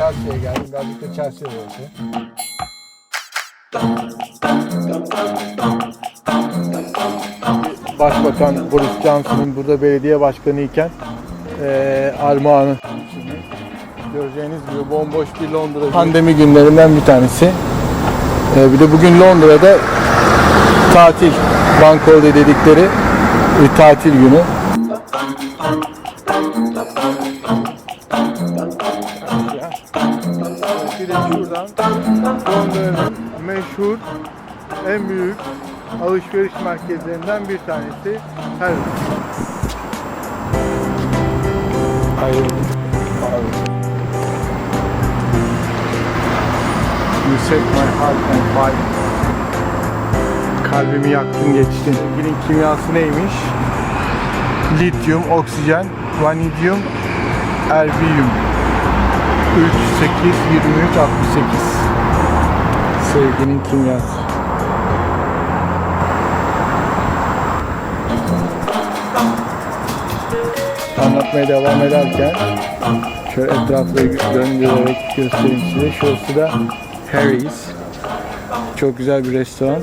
Chelsea'ye geldim. Birazcık da Chelsea orası. Başbakan Boris Johnson'ın burada belediye başkanı iken eee armağanı. Göreceğiniz gibi bomboş bir Londra. Pandemi günlerinden bir tanesi. Eee, bir de bugün Londra'da tatil, bank holiday dedikleri bir tatil günü. Bir de şuradan Londra'nın meşhur en büyük alışveriş merkezlerinden bir tanesi Harrods. Hayır. You set my heart on fire. Kalbimi yaktın geçtin. Sevginin kimyası neymiş? Lityum, oksijen, vanidyum, erbium. 3, 8, 23, 68. Sevginin kimyası. Anlatmaya devam ederken şöyle etrafları döndürerek göstereyim size. Şurası da Harry's. Çok güzel bir restoran.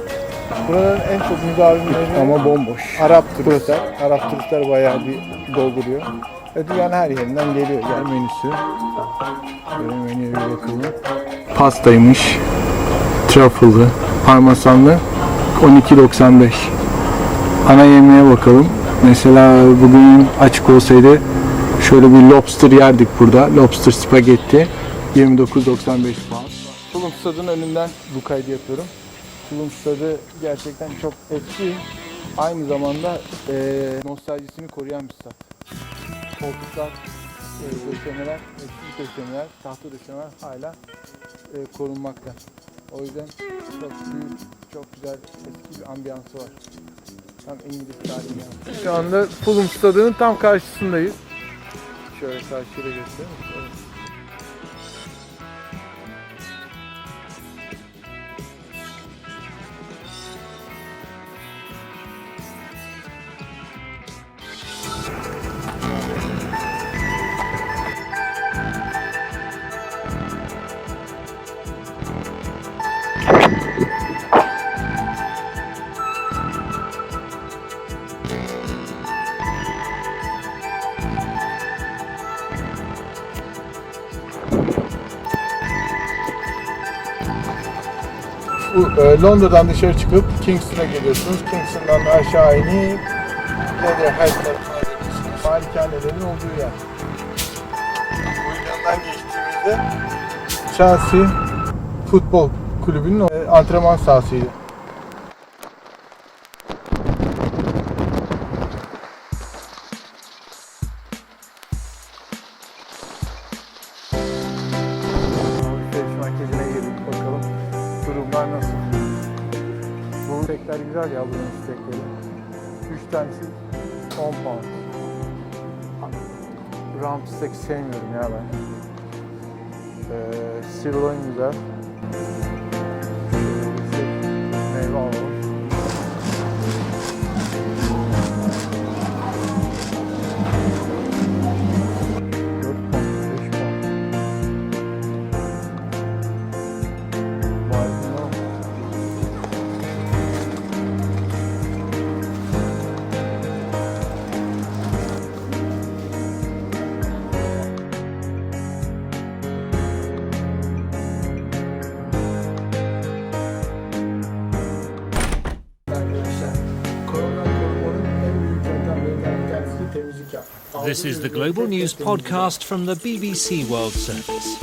Buraların en çok müdavimleri ama bomboş. Arap turistler. Arap turistler bayağı bir dolduruyor. Ve dünyanın her yerinden geliyor. Gel menüsü. Böyle menüye bir bakalım. Pastaymış. Truffle'lı, parmesanlı 12.95. Ana yemeğe bakalım. Mesela bugün açık olsaydı şöyle bir lobster yerdik burada. Lobster spagetti 29.95 pound. Tulum Stad'ın önünden bu kaydı yapıyorum. Tulum Stadı gerçekten çok eski. Aynı zamanda eee nostaljisini koruyan bir stat. Koltuklar, e, döşemeler, eski döşemeler, tahta döşemeler hala e, korunmakta. O yüzden çok büyük, çok güzel eski bir ambiyansı var. Tam İngiliz tarihi yani. Şu anda Fulham Stadı'nın tam karşısındayız. Şöyle karşıyla göstereyim. Şöyle. Londra'dan dışarı çıkıp Kingston'a geliyorsunuz. Kingston'dan da aşağı inip Leatherhead tarafına geliyorsunuz. Malikanelerin olduğu yer. Bu yandan geçtiğimizde Chelsea Futbol Kulübü'nün e, antrenman sahasıydı. Bu stekler güzel ya bunun stekleri. 3 tanesi 10 pound. Round steak sevmiyorum ya ben. Ee, sirloin güzel. Meyve alalım. This is the Global News podcast from the BBC World Service.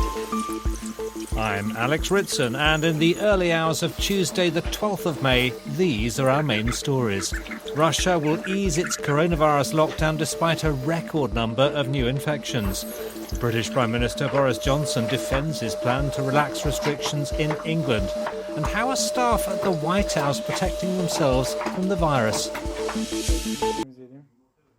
I'm Alex Ritson, and in the early hours of Tuesday, the 12th of May, these are our main stories. Russia will ease its coronavirus lockdown despite a record number of new infections. British Prime Minister Boris Johnson defends his plan to relax restrictions in England. And how are staff at the White House protecting themselves from the virus?